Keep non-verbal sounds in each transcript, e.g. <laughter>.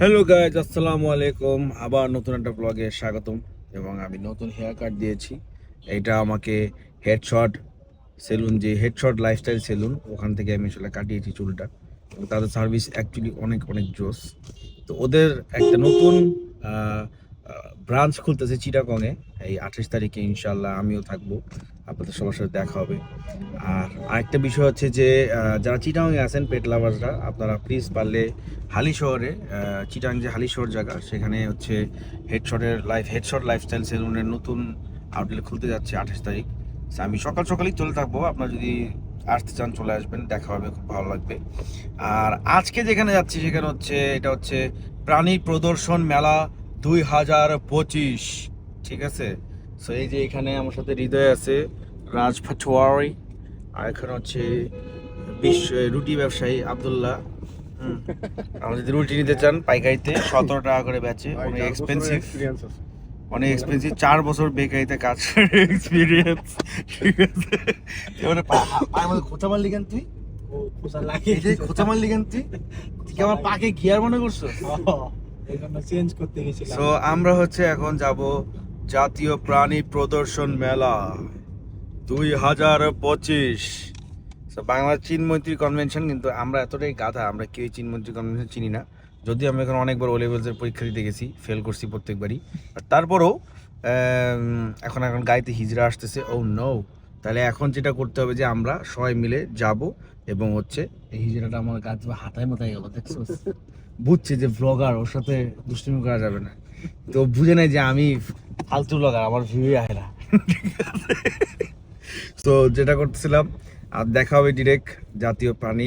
Hello guys আসসালামু আলাইকুম আবার নতুন একটা ব্লগে স্বাগতম এবং আমি নতুন হেয়ার কাট দিয়েছি। এটা আমাকে হেডশট সেলুন যে হেডশট লাইফস্টাইল সেলুন ওখান থেকে আমি আসলে কাটিয়েছি চুলটা। তাদের সার্ভিস অ্যাকচুয়ালি অনেক অনেক জোস। তো ওদের একটা নতুন ব্রাঞ্চ খুলতেছে চিটাগংয়ে। এই আঠাশ তারিখে ইনশাল্লাহ আমিও থাকব। আপনাদের সবার সাথে দেখা হবে। আর আরেকটা বিষয় হচ্ছে যে যারা চিটাগংয়ে আছেন পেট লাভার্সরা আপনারা প্লিজ পারলে হালি শহরে চিটাং যে হালি শহর জায়গা, সেখানে হচ্ছে হেডশটের লাইফ হেডশট লাইফস্টাইল সেলুনের নতুন আউটলেট খুলতে যাচ্ছে আঠাশ তারিখ। আমি সকাল সকালই চলে থাকব। আপনারা যদি আসতে চান, চলে আসবেন। দেখা হবে, খুব ভালো লাগবে। আর আজকে যেখানে যাচ্ছি, সেখানে হচ্ছে, এটা হচ্ছে প্রাণী প্রদর্শন মেলা দুই হাজার পঁচিশ। ঠিক আছে? সো এই যে এখানে আমার সাথে হৃদয় আছে রাজ ফাটোয়ারি আর এখানে হচ্ছে বিশ্ব রুটি ব্যবসায়ী আবদুল্লাহ। আপনি যদি রুটি নিতে চান পাইকারিতে সতেরো টাকা করে বেচে অনেক এক্সপেন্সিভ অনেক এক্সপেন্সিভ চার বছর বেকারিতে কাজ করে এক্সপিরিয়েন্স ঠিক আছে? এবারে মধ্যে খোঁচা মারলি কেন তুই? এই যে খোঁচা মারলি কেন তুই? তুই আমার পাকে গিয়ার মনে করছ চেঞ্জ করতে সো আমরা হচ্ছে এখন যাব জাতীয় প্রাণী প্রদর্শন মেলা দুই হাজার পঁচিশ। বাংলা চীনমৈত্রী কনভেনশন কিন্তু আমরা এতটাই গাধা, আমরা কেউ চীনমৈত্রী কনভেনশন চিনি না। যদিও আমি এখন অনেকবার ও লেভেলসের পরীক্ষা দিতে গেছি ফেল করছি প্রত্যেকবারই। তারপরেও এখন এখন গাড়িতে হিজড়া আসতেছে। ও নো তাহলে এখন যেটা করতে হবে যে আমরা সবাই মিলে যাব এবং হচ্ছে এই হিজড়াটা আমার গাছ হাতায় মাথায় গেল, দেখছ? বুঝছে যে ব্লগার ওর সাথে দুষ্টুমি করা যাবে না। তো বুঝে নেয় যে আমি ফালতু ব্লগার আমার ভিউ আয় না। তো যেটা করতেছিলাম আর দেখা হবে ডিরেক্ট জাতীয় প্রাণী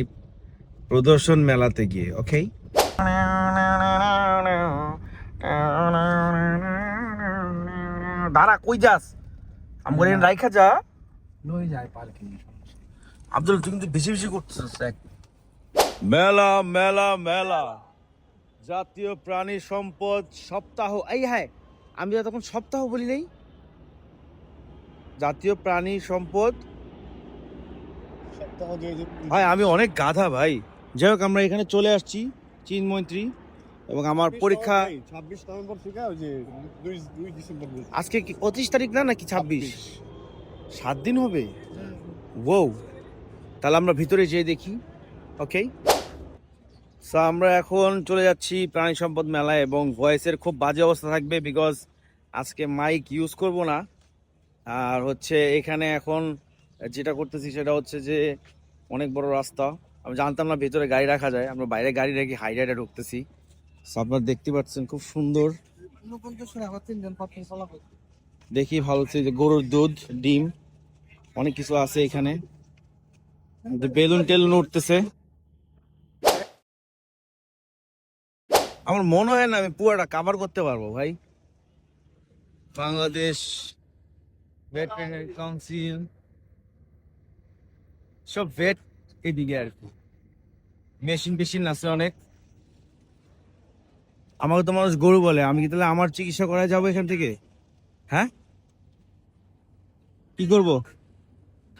প্রদর্শন মেলাতে গিয়ে ওকে দাঁড়া কই যাস? আমার রাইখা যা। লই যায় পার্কিং আব্দুল তুই কিন্তু বেশি বেশি দেখ। মেলা মেলা মেলা। জাতীয় প্রাণী সম্পদ সপ্তাহ এই হ্যাঁ আমি তখন সপ্তাহ বলি নাই। জাতীয় প্রাণী সম্পদ ভাই আমি অনেক গাধা ভাই। যাই হোক আমরা এখানে চলে আসছি চীন মন্ত্রী এবং আমার পরীক্ষা ছাব্বিশ নভেম্বর থেকে ওই যে দুই দুই ডিসেম্বর আজকে কি পঁচিশ তারিখ না নাকি ছাব্বিশ? সাত দিন হবে? ও তাহলে আমরা ভিতরে যেয়ে দেখি। ওকে সো আমরা এখন চলে যাচ্ছি প্রাণী সম্পদ মেলায় এবং ভয়েসের খুব বাজে অবস্থা থাকবে বিকজ আজকে মাইক ইউজ করব না। আর হচ্ছে এখানে এখন যেটা করতেছি সেটা হচ্ছে যে অনেক বড় রাস্তা। আমি জানতাম না ভেতরে গাড়ি রাখা যায়, আমরা বাইরে গাড়ি রেখে হাই রাইডে ঢুকতেছি। So, আপনারা দেখতে পাচ্ছেন খুব সুন্দর। দেখি ভালো হচ্ছে যে গরুর দুধ, ডিম, অনেক কিছু আছে এখানে। বেলুন টেলুন উঠতেছে। আমার মনে হয় না আমি পুরোটা কাভার করতে পারব ভাই। বাংলাদেশ ভেটেরিনারি কাউন্সিল সব ভেট এদিকে আর কি। মেশিন টেশিন আছে অনেক। আমাকে তো মানুষ গরু বলে আমি কি তাহলে আমার চিকিৎসা করা যাব এখান থেকে? হ্যাঁ? কি করব?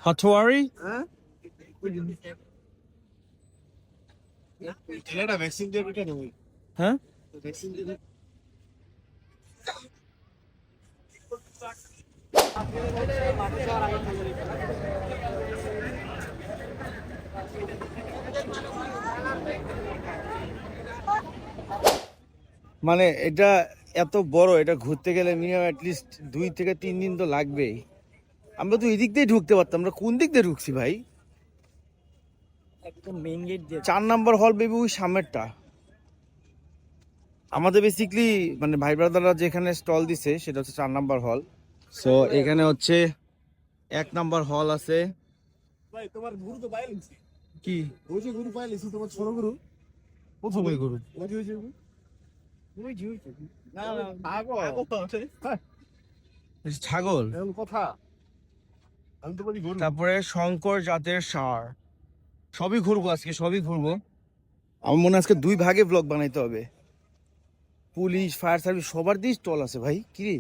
হটোয়ারি ছেলেটা ভ্যাকসিন দিয়ে হ্যাঁ? মানে এটা এত বড় এটা ঘুরতে গেলে মিনিমাম অ্যাটলিস্ট দুই থেকে তিন দিন তো লাগবেই। আমরা তো এদিক দিয়ে ঢুকতে পারতাম আমরা কোন দিক দিয়ে ঢুকছি ভাই? একদম মেইন গেট দিয়ে চার নাম্বার হল বেবি ওই সামনেরটা। আমাদের বেসিকলি মানে ভাই ব্রাদাররা যেখানে স্টল দিছে সেটা হচ্ছে চার নাম্বার হল সো এখানে হচ্ছে এক নাম্বার হল আছে। ভাই তোমার গুরু তো পাইলিছি কি? ওই যে গুরু পাইলিছি তোমার ছোট গুরু। প্রথম ওই গরু। ওই যে ওই যে ওই যে। ওই যে না না আগো আগো হ্যাঁ। ছাগল। এমন কথা। আমি তো বলি গরু। তারপরে শঙ্কর জাতের সার। সবই ঘুরবো আজকে সবই ঘুরবো। আমার মনে আজকে দুই ভাগে ব্লগ বানাইতে হবে। পুলিশ, ফায়ার সার্ভিস সবার দিয়ে স্টল আছে ভাই। কি রে?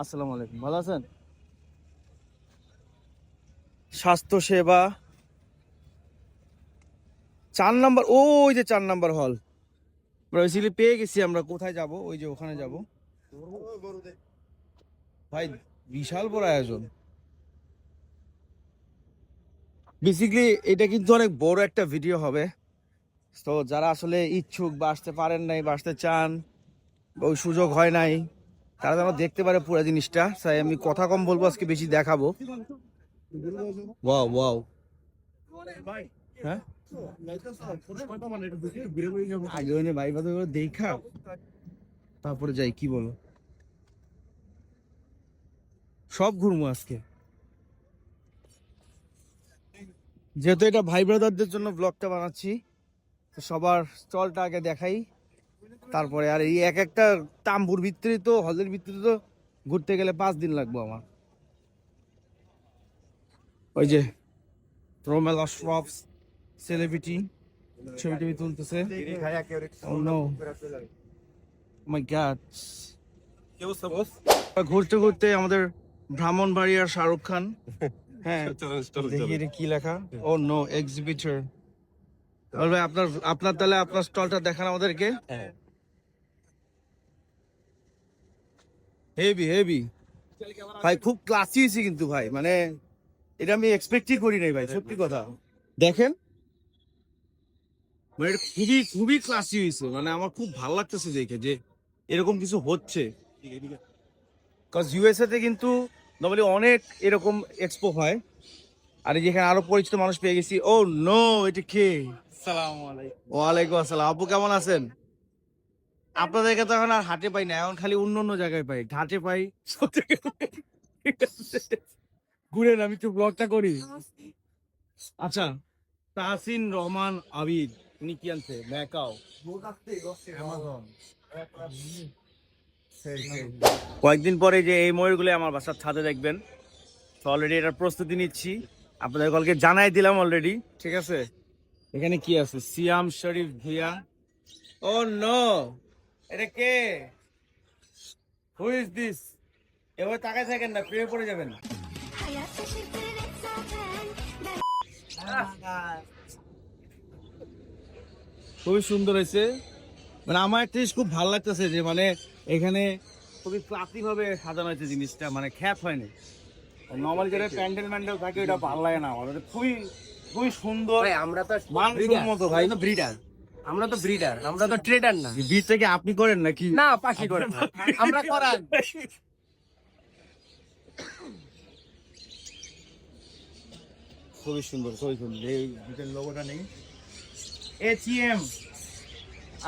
আসসালামু আলাইকুম, ভালো আছেন? স্বাস্থ্য সেবা। চার নাম্বার, ওই যে চার নাম্বার হল বেসিক্যালি পেয়ে গেছি আমরা, কোথায় যাব? ওই যে ওখানে যাব। ভাই, বিশাল বড় আয়োজন। বেসিক্যালি এটা কিন্তু অনেক বড় একটা ভিডিও হবে। তো যারা আসলে ইচ্ছুক বা আসতে পারেন নাই বা আসতে চান ওই সুযোগ হয় নাই তারা যেন দেখতে পারে পুরো জিনিসটা। তাই আমি কথা কম বলব আজকে বেশি দেখাবো। Wow wow. হ্যাঁ দেখা। তারপরে যাই কি বলো? সব ঘুরবো আজকে। যেহেতু এটা ভাই ব্রাদারদের জন্য ব্লগটা বানাচ্ছি তো সবার স্টলটা আগে দেখাই। তারপরে আর এই এক একটা তাম্বুর ভিতরে তো হলের ভিতরে তো ঘুরতে গেলে পাঁচ দিন লাগবে আমার। ওই যে রোমেল অশরফ সেলিব্রিটি ছবি টবি তুলতেছে। Oh. Oh. ঘুরতে ঘুরতে আমাদের ব্রাহ্মণবাড়িয়ার শাহরুখ খান। হ্যাঁ। কি লেখা। ও নো এক্সিবিটর ভাই আপনার আপনার তাহলে আপনার স্টলটা দেখান আমাদেরকে। হেভি হেভি ভাই খুব ক্লাসি হয়েছে কিন্তু ভাই মানে এটা আমি এক্সপেক্টই করি নাই ভাই সত্যি কথা। দেখেন। মানে এটা খুবই খুবই ক্লাসি হয়েছে মানে আমার খুব ভালো লাগতেছে দেখে যে এরকম কিছু হচ্ছে। কজ ইউএসএ তে কিন্তু নর্মালি অনেক এরকম এক্সপো হয়। আর যেখানে আরও পরিচিত মানুষ পেয়ে গেছি ও নো এটা কে? ওয়ালাইকুম আসসালাম। আপু কেমন আছেন? আপনাদেরকে তো এখন আর হাটে পাই না এখন খালি অন্য অন্য জায়গায় পাই। ঘাটে পাই? ঘুরেন আমি একটু ব্লগটা করি। আচ্ছা তাহসিন রহমান আবিদ উনি কি আনছে? ম্যাকাও। কয়েকদিন পরে যে এই ময়ূরগুলো আমার বাসার ছাদে দেখবেন। তো অলরেডি এটার প্রস্তুতি নিচ্ছি। আপনাদের কলকে জানাই দিলাম অলরেডি ঠিক আছে? এখানে কি আছে? সিয়াম শরীফ ভিয়া ও নো এটা কে? হু ইজ দিস এবার তাকায় থাকেন না প্রেমে পড়ে যাবেন। খুবই সুন্দর হয়েছে। মানে আমার একটা জিনিস খুব ভালো লাগতেছে যে মানে এখানে খুবই ক্লাসিভাবে সাজানো হয়েছে জিনিসটা মানে খ্যাপ হয়নি। নর্মাল যেটা প্যান্ডেল ম্যান্ডেল থাকে, ওটা ভালো লাগে না। আমার খুবই খুবই সুন্দর ভাই আমরা তো মানসম্মত ভাই ব্রিডার আমরা তো ব্রিডার আমরা তো ট্রেডার না। বীজ থেকে আপনি করেন নাকি? না পাখি করে না। আমরা করান। খুবই সুন্দর খুবই সুন্দর। এই দুটোর লোগোটা নেই। এটিএম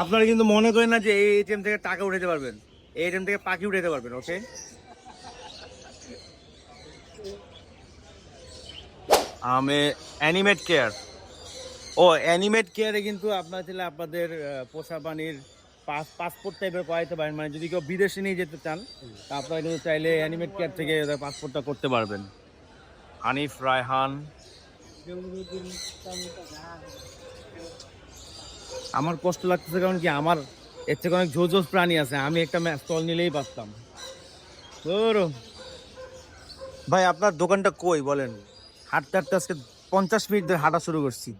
আপনারা কিন্তু মনে করেন না যে এই এটিএম থেকে টাকা উঠাতে পারবেন। এই এটিএম থেকে পাখি উঠাতে পারবেন ওকে আমি অ্যানিমেট কেয়ার ও অ্যানিমেট কেয়ারে কিন্তু আপনার ছেলে আপনাদের পোষা প্রাণীর পাস পাসপোর্ট টাইপের করাইতে পারেন। মানে যদি কেউ বিদেশে নিয়ে যেতে চান, তা আপনারা কিন্তু চাইলে অ্যানিমেট কেয়ার থেকে পাসপোর্টটা করতে পারবেন। হানিফ রায়হান। আমার কষ্ট লাগতেছে কারণ কি, আমার এর থেকে অনেক জোর প্রাণী আছে। আমি একটা স্টল নিলেই পারতাম ভাই, আপনার দোকানটা কই বলেন? হাঁটতে হাঁটতে আজকে পঞ্চাশ মিনিট ধরে হাঁটা শুরু করছি।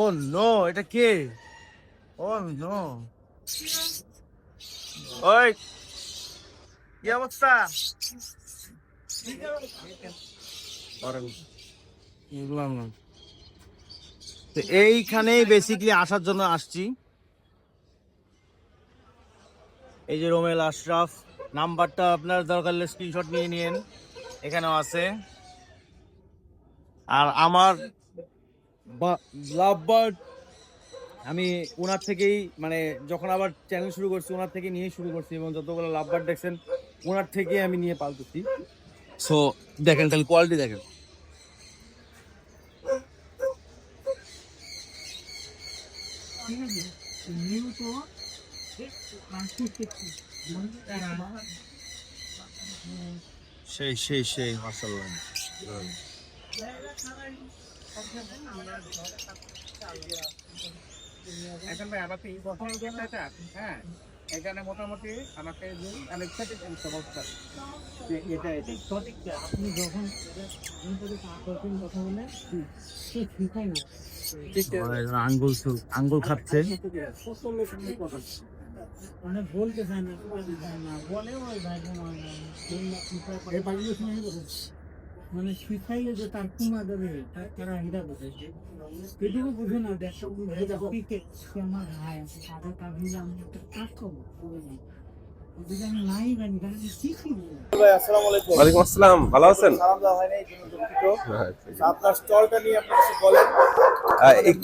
ও নো, এটা কে? ও নো। ওই, কি অবস্থা? তো এইখানেই বেসিক্যালি আসার জন্য আসছি। এই যে রোমেল আশরাফ, নাম্বারটা আপনার দরকার স্ক্রিনশট নিয়ে নিন এখানেও আছে। আর আমার লাভ বার্ড আমি ওনার থেকেই মানে যখন আবার চ্যানেল শুরু করছি ওনার থেকে নিয়ে শুরু করছি এবং যতগুলো লাভ বার্ড দেখছেন ওনার থেকেই আমি নিয়ে পালতেছি। সো দেখেন তাহলে কোয়ালিটি দেখেন। সেই সেই সেই মাসাল্লাহ এখন ভাই গেম এটা হ্যাঁ? এখানে মোটামুটি আমাকে সমস্যা। এটা এটা। সঠিক আপনি যখন আকর্ষণ কথা বলে সে শিখাই না। আঙ্গুল আঙ্গুল খাচ্ছে। মানে বলতে চায় না বলতে চায় না বলে ওই ভাই মানে শিখাইলে যে তার কুমা দেবে তার- হিরা বোঝে এটুকু বুঝে না দেখো ক্রিকেট আমার ভাই আছে তাদের আমি একটা কাজ করব? ওয়ালাইকুম আসসালাম ভালো আছেন? হয় আচ্ছা, আপনার স্টলটা নিয়ে আপনি বলেন।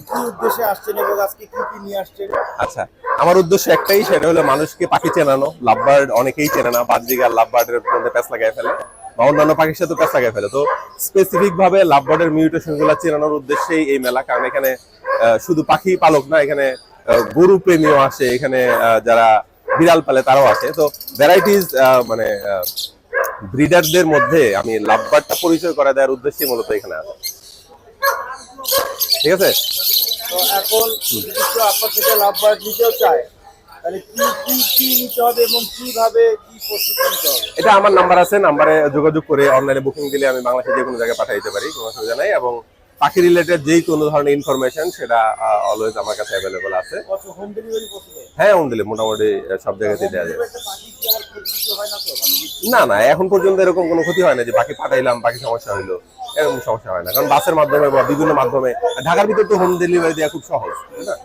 কি উদ্দেশ্যে আসছেন এবং আজকে কি কি নিয়ে আসছেন? আচ্ছা আমার উদ্দেশ্য একটাই সেটা হলো মানুষকে পাখি চেনানো। লাভবার্ড অনেকেই চেনে না বাজরিগার লাভবার্ডের মধ্যে প্যাঁচ লাগাই ফেলে। বা অন্যান্য পাখির সাথে প্যাঁচ লাগাই ফেলে। তো স্পেসিফিক ভাবে লাভবার্ডের মিউটেশনগুলা চেনানোর উদ্দেশ্যেই এই মেলা কারণ এখানে শুধু পাখি পালক না এখানে গরু প্রেমীও আসে এখানে যারা বিড়াল পালে তারাও আসে। তো ভ্যারাইটিস মানে ব্রিডারদের মধ্যে আমি লাভবার্ডটা পরিচয় করা দেওয়ার উদ্দেশ্যে মূলত এখানে আসে। ঠিক আছে? তো এখন আপনার থেকে লাভবার্ড নিতেও চায়। তাহলে কি কি কি নিতে হবে এবং কীভাবে কি প্রস্তুতি নিতে হবে? এটা আমার নাম্বার আছে নাম্বারে যোগাযোগ করে অনলাইনে বুকিং দিলে আমি বাংলাদেশে যে কোনো জায়গায় পাঠিয়ে দিতে পারি কোনো অসুবিধা নাই। এবং পাখি রিলেটেড যেই কোনো ধরনের ইনফরমেশন সেটা অলওয়েজ আমার কাছে অ্যাভেলেবল আছে। হোম ডেলিভারি হ্যাঁ হোম দিলে মোটামুটি সব জায়গাতেই দেওয়া যায়। না মানে না না এখন পর্যন্ত এরকম কোনো ক্ষতি হয় না যে পাখি পাঠাইলাম পাখি সমস্যা হইল এরকম সমস্যা হয় না। কারণ বাসের মাধ্যমে বা বিভিন্ন মাধ্যমে ঢাকার ভিতর তো হোম ডেলিভারি দেওয়া খুব সহজ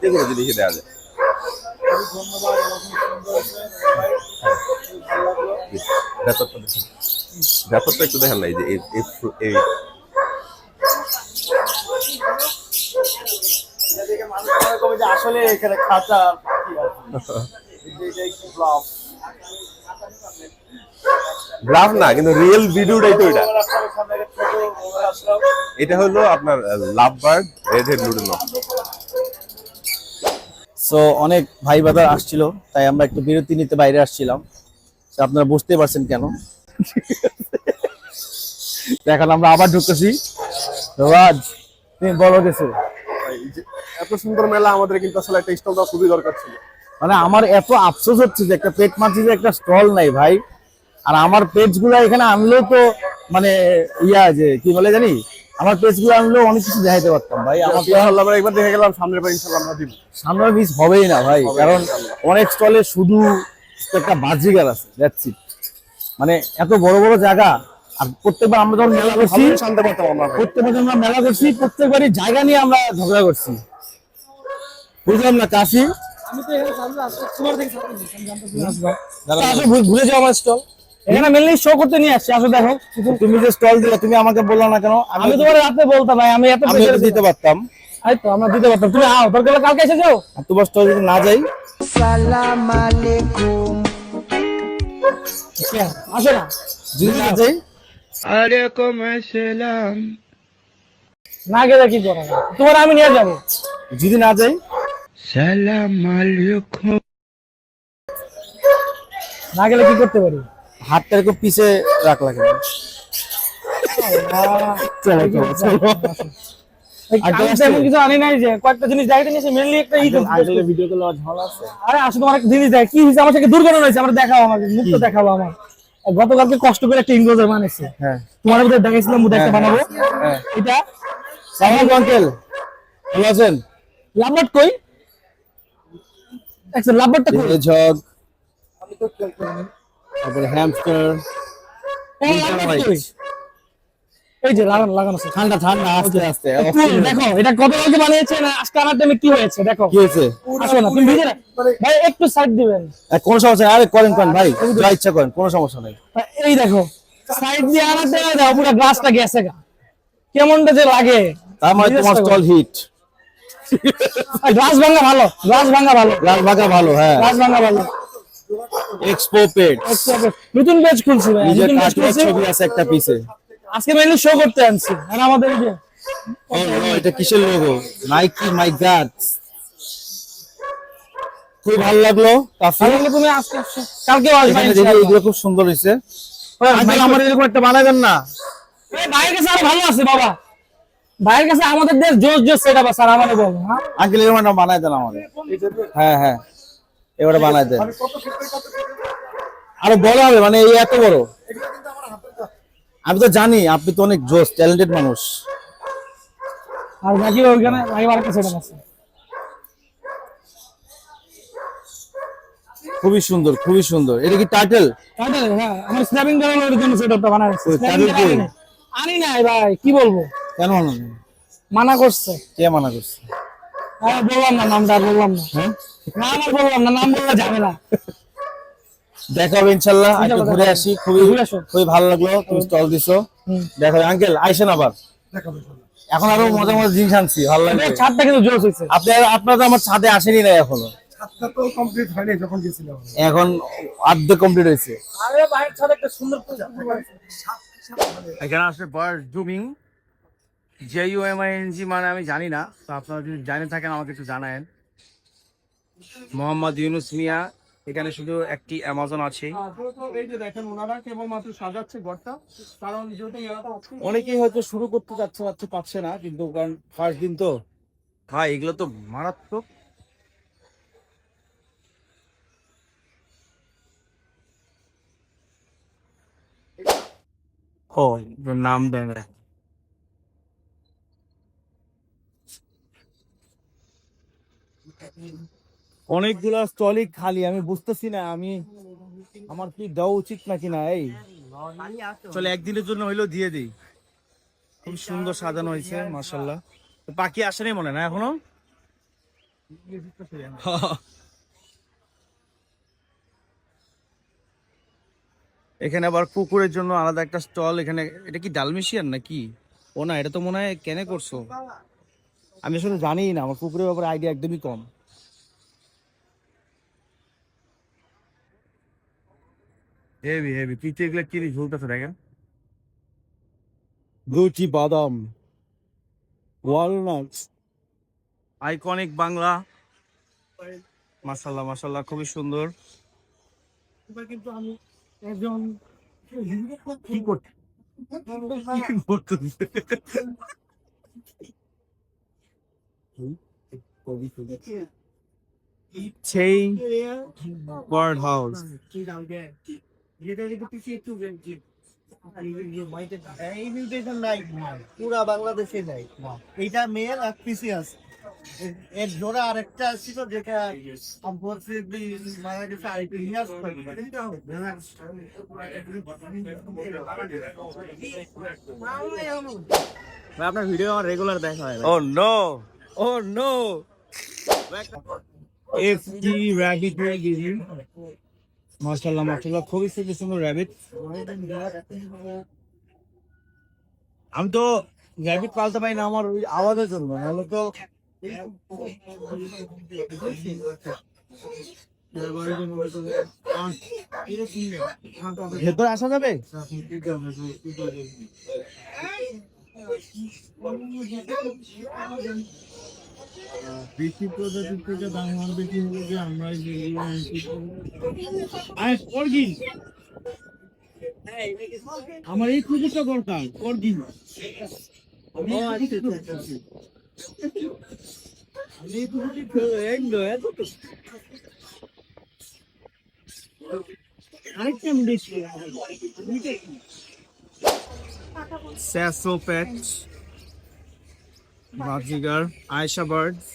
যে কোনো জিনিসই দেওয়া যায়। লাগল ব্যাপারটা দেখেন। ব্যাপারটা একটু দেখেন না এই যে এই- আসলে এখানে খাঁচা না কিন্তু রিয়েল ভিডিওটাই তো এটা। এটা হলো আপনার love bird red head lutino so অনেক ভাই বাদার আসছিল তাই আমরা একটু বিরতি নিতে বাইরে আসছিলাম। তো আপনারা বুঝতে পারছেন কেন। এখন আমরা আবার ঢুকতেছি। রাজ তুমি বলো কিছু। এত সুন্দর মেলা আমাদের কিন্তু আসলে একটা স্টল দেওয়া খুবই দরকার ছিল। মানে আমার এত আফসোস হচ্ছে যে একটা পেট মাছির একটা স্টল নাই ভাই। আর আমার পেজগুলা এখানে আনলেও তো মানে ইয়া যে কি বলে জানি? আমার পেজগুলো আনলেও অনেক কিছু দেখাইতে পারতাম ভাই। আমার তো আল্লাহ একবার দেখে গেলাম সামনের বার ইনশাআল্লাহ আমরা দিব। সামনে মিস হবেই না ভাই। কারণ অনেক স্টলে শুধু একটা বাজিগার আছে দ্যাটস ইট মানে এত বড় বড় জায়গা আর প্রত্যেকবার আমরা যখন মেলা করছি শান্তি পারতাম আমরা। প্রত্যেকবার যখন আমরা মেলা করছি প্রত্যেকবারই জায়গা নিয়ে আমরা ঝগড়া করছি। বুঝলাম না কাশি? আসো ঘু- ঘুরে যাও আমার স্টল এখানে মেনলি শো করতে নিয়ে আসছি। আসো দেখো। তুমি যে স্টল দিলে তুমি আমাকে বললা না কেন? আমি তোমার রাতে বলতাম ভাই আমি এত আমি দিতে পারতাম। এই তো আমরা দিতে পারতাম। তুমি আও দরকার হলে কালকে এসে যাও তোমার স্টল যদি না যাই সালাম আলাইকুম। আসো না। যদি না যাই ওয়ালাইকুম আসসালাম। না গেলে কি করা তোমার আমি নিয়ে যাব। যদি না যাই সালাম আলাইকুম। না গেলে কি করতে পারি? হাতটা এরকম পিছে রাখলা কেন চলো চলো চলো। আমি তেমন কিছু আনি নাই যে কয়েকটা জিনিস মেনলি একটা ই আসলে ভিডিও কল ঝামেলা আছে। আরে আসলে জিনিস দেখ কি হয়েছে? আমার হয়েছে দেখাও আমাকে দেখাবো আমার। গতকালকে কষ্ট করে একটা বানিয়েছে। হ্যাঁ। তোমার দেখাইছিলাম একটা বানাবো। এটা? সালাম আঙ্কেল ভালো আছেন? লাভবাট কই? আচ্ছা ঝগ লাভবাট কই এই যে লাগানো লাগানো আছে ঠান্ডা ঠান্ডা আস্তে আস্তে দেখো এটা কত আগে বানিয়েছে না আজকে আমার টাইমে কি হয়েছে দেখো। কি হয়েছে? আসো না তুমি ভিডিও ভাই একটু সাইড দিবেন। কোন সমস্যা নেই আরে করেন করেন ভাই যা ইচ্ছা করেন কোনো সমস্যা নেই। এই দেখো সাইড দিয়ে আনাতে দাও পুরো গ্লাসটা গেছে গা। কেমনটা যে লাগে। তার মানে তোমার স্টল হিট গ্লাস ভাঙা ভালো গ্লাস ভাঙা ভালো। গ্লাস ভাঙা ভালো হ্যাঁ। গ্লাস ভাঙা ভালো। এক্সপো পেজ নতুন পেজ খুলছি ভাই নিজের ছবি আছে একটা পিসে আজকে মেনলি শো করতে আনছি। আর আমাদের যে এটা কিসের লোগো নাইকি মাই গড খুব ভালো লাগল তাহলে তুমি আজকে কালকে আসবে এগুলো খুব সুন্দর হয়েছে। আমার এরকম একটা বানাবেন না। ভাইয়ের কাছে আরও ভালো আছে বাবা। ভাইয়ের কাছে আমাদের দেশ জোস জোস সেটা বা স্যার আমাদের বল আঙ্কেল এরকম একটা বানাই দেন আমাদের। হ্যাঁ হ্যাঁ। এবারে বানায় দেন? আরও বড় হবে মানে এই এত বড়। আমি তো জানি আপনি তো অনেক জোস ট্যালেন্টেড মানুষ। আর বাকি ওইখানে এবার একটা সেট আছে। খুবই সুন্দর খুবই সুন্দর। এটা কি টাইটেল তাহলে হ্যাঁ আমার স্ন্যাপিং করানোর জন্য সেটআপটা বানাইছি তাদের আনি নাই ভাই কি বলব? কেন? মানা করছে। কে মানা করছে? হ্যাঁ বললাম না নামটা বললাম না। না আমার বললাম না নাম বললে যাবে না। দেখা হবে ইনশাল্লাহ একটু ঘুরে আসি খুবই খুবই ভালো লাগল তুমি স্টল দিছো। হুম। আঙ্কেল আইসেন আবার। এখন আরও মজা মজা জিনিস আনছি ভালো এই ছাদটা কিন্তু জোস হয়েছে আপনি আপনারা তো আমার ছাদে আসেনি না এখনও। ছাদটা তো কমপ্লিট হয়নি যখন গেছিলাম এখন আর্ধেক কমপ্লিট হয়েছে আরে বাইরের ছাদে একটা সুন্দর এখানে আসলে zooming J U M I G মানে আমি জানি না তো আপনারা যদি জানে থাকেন আমাকে একটু জানায়েন। মোহাম্মদ ইউনুস মিয়া এখানে শুধু একটি অ্যামাজন আছে। অনেকেই হয়তো শুরু করতে যাচ্ছে পাচ্ছে পাচ্ছে না কিন্তু কারণ ফার্স্ট দিন তো। ভাই এগুলো তো মারাত্মক। ও নাম দেন অনেকগুলা স্টলই খালি, আমি বুঝতেছি না, আমি আমার কি দেওয়া উচিত নাকি না, এই। চলে, একদিনের জন্য হইলেও দিয়ে দিই। খুব সুন্দর সাজানো হয়েছে মার্শাল্লাহ বাকি আসেনি মনে না এখনও? <laughs> এখানে আবার কুকুরের জন্য আলাদা একটা স্টল এখানে এটা কি ডালমেশিয়ান নাকি? ও না, এটা তো মনে হয় কেনে করছ। আমি আসলে জানিই না, আমার কুকুরের ব্যাপারে আইডিয়া একদমই কম। হেভি হেভি পিঠে এগুলো কি ঝুলতেছে দেখেন গুচি বাদাম ওয়ালনাট আইকনিক বাংলা। মাশাল্লাহ মাশাল্লাহ খুবই সুন্দর। এবার কিন্তু আমি একজন কি করতে সেই বার্ড হাউস এই মিউটেশন নাই। পুরা বাংলাদেশে নাই। এইটা মেল আর পিসিএস এর জোড়া আরেকটা ছিল যেটা আনফরচুনেটলি মারা গেছে আরেকটা নিয়ে আসতে আপনার ভিডিও আমার রেগুলার দেখা হয় rabbit হয়ে গেছি মাশাআল্লাহ মাশাআল্লাহ, খুবই সুন্দর সুন্দর র্যাবিট আমি তো র্যাবিট পালতে পারি না, আমার ওই আওয়াজের জন্য, নাহলে তো ভেতরে আসা যাবে? বেশি প্রজাতির থেকে দাম আমার বেশি হলো যে আমরা যেগুলো করগিন আমার এই কুকুরটা দরকার করগিন আমি ফেলে- একদম, এত আরেকটা স্যাসো প্যাচ বাজিগার আয়শা বার্ডস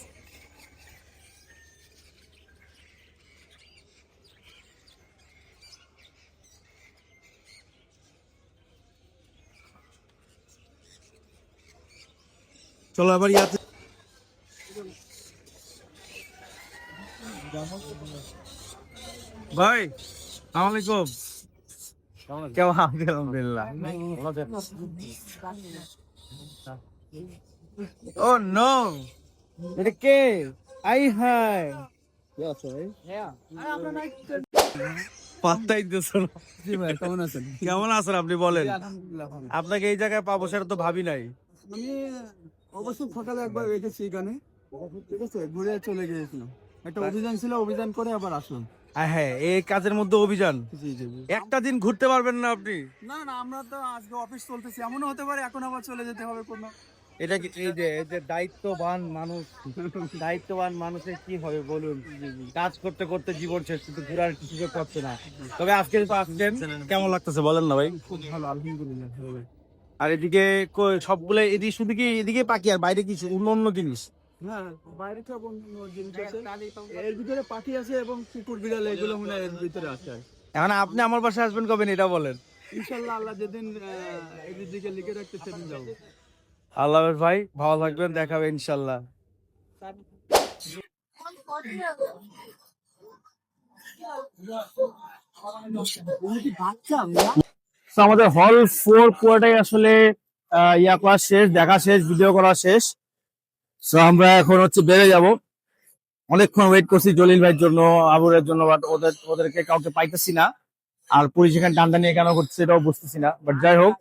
চলো আবার ইয়াতে ভাই আসসালামাইকুম কেমন আছেন? আলহামদুলিল্লাহ। ও নো এটা কে? আই হাই পাত্তাই দিতেছ না। কেমন আছেন? কেমন আছেন আপনি বলেন? আপনাকে এই জায়গায় পাবো সেটা তো ভাবি নাই। আমি অবশ্য সকালে একবার রেখেছি এখানে। ঠিক আছে ঘুরে চলে গিয়েছিলাম। একটা অভিযান ছিল অভিযান করে আবার আসলাম। হ্যাঁ এই কাজের মধ্যে অভিযান। একটা দিন ঘুরতে পারবেন না আপনি। না না আমরা তো আজকে অফিস চলতেছি। এমনও হতে পারে এখন আবার চলে যেতে হবে কোনো। এটা কি এই যে এই যে দায়িত্ববান মানুষ দায়িত্ববান মানুষের কি হবে বলুন? কাজ করতে করতে জীবন শেষ কিন্তু ঘুরার কিছু করছে না। তবে আজকে তো আসছেন কেমন লাগতেছে বলেন না ভাই? খুব ভালো আলহামদুলিল্লাহ আর এদিকে সবগুলো এদিকে শুধু কি এদিকে পাখি আর বাইরে কিছু অন্য অন্য জিনিস? হ্যাঁ বাইরে তো অন্য জিনিস আছে। এর ভিতরে পাখি আছে এবং কুকুর বিড়াল এগুলো মনে এর ভিতরে আছে। এখন আপনি আমার বাসায় আসবেন কবে এটা বলেন। ইনশাল্লাহ আল্লাহ যেদিন লিখে রাখতে সেদিন যাব। আল্লাহ ভাই, ভালো থাকবেন, দেখাবে ইনশাল্লাহ। আমাদের হল ফোর পুরোটাই আসলে ইয়া করা শেষ, দেখা শেষ ভিডিও করা শেষ। তো আমরা এখন হচ্ছে বেড়ে যাব। অনেকক্ষণ ওয়েট করছি জলিল ভাইয়ের জন্য আবুরের জন্য বাট ওদের, ওদেরকে কাউকে পাইতেছি না। আর পুলিশ এখানে টান্দা নিয়ে কেন করছে এটাও বুঝতেছি না। বাট যাই হোক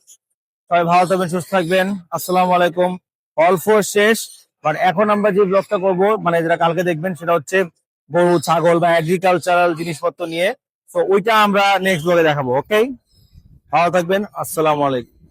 সবাই ভালো থাকবেন, সুস্থ থাকবেন। আসসালামু আলাইকুম। অল ফোর শেষ বাট এখন আমরা যে ব্লগটা করব মানে যেটা কালকে দেখবেন, সেটা হচ্ছে গরু, ছাগল বা এগ্রিকালচারাল জিনিসপত্র নিয়ে। তো ওইটা আমরা নেক্সট ব্লগে দেখাবো ওকে ভালো থাকবেন, আসসালাম আলাইকুম।